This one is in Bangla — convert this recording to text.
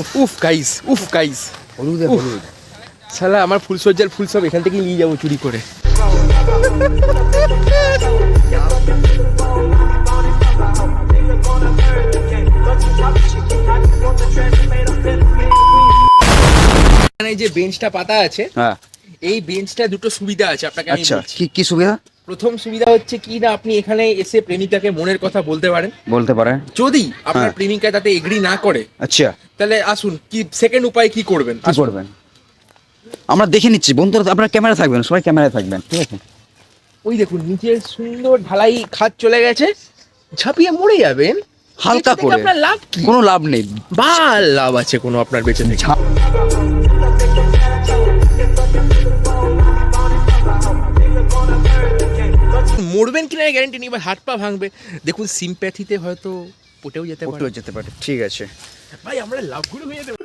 উফ গাইস উফ গাইস হলুদে। হলুদ। শালা আমার ফুলসজ্জার ফুল সব এখান থেকে নিয়ে যাব চুরি করে। এখানে যে বেঞ্চটা পাতা আছে হ্যাঁ। এই বেঞ্চটা দুটো সুবিধা আছে আপনাকে আমি আচ্ছা বলছি। কি কি সুবিধা? প্রথম সুবিধা হচ্ছে কি না আপনি এখানে এসে প্রেমিকাকে মনের কথা বলতে পারেন। বলতে পারেন। যদি আপনার হ্যাঁ। প্রেমিকা তাতে এগ্রি না করে আচ্ছা। তাহলে আসুন কি সেকেন্ড উপায় কি করবেন? কি করবেন? আমরা দেখে নিচ্ছি বন্ধুরা আপনারা ক্যামেরা থাকবেন সবাই ক্যামেরায় থাকবেন ঠিক আছে? ওই দেখুন নিচে সুন্দর ঢালাই খাত চলে গেছে ঝাঁপিয়ে মরে যাবেন হালকা করে। আপনার লাভ কি? কোনো লাভ নেই। বা লাভ আছে কোনো আপনার বেঁচে থেকে ঝা- মরবেন কিনা গ্যারেন্টি নেই বা হাত পা ভাঙবে। দেখুন সিম্প্যাথিতে হয়তো পটেও যেতে পারে উঠেও যেতে পারে ঠিক আছে ভাই আমরা লাভগুলো হয়ে যেতে পারি।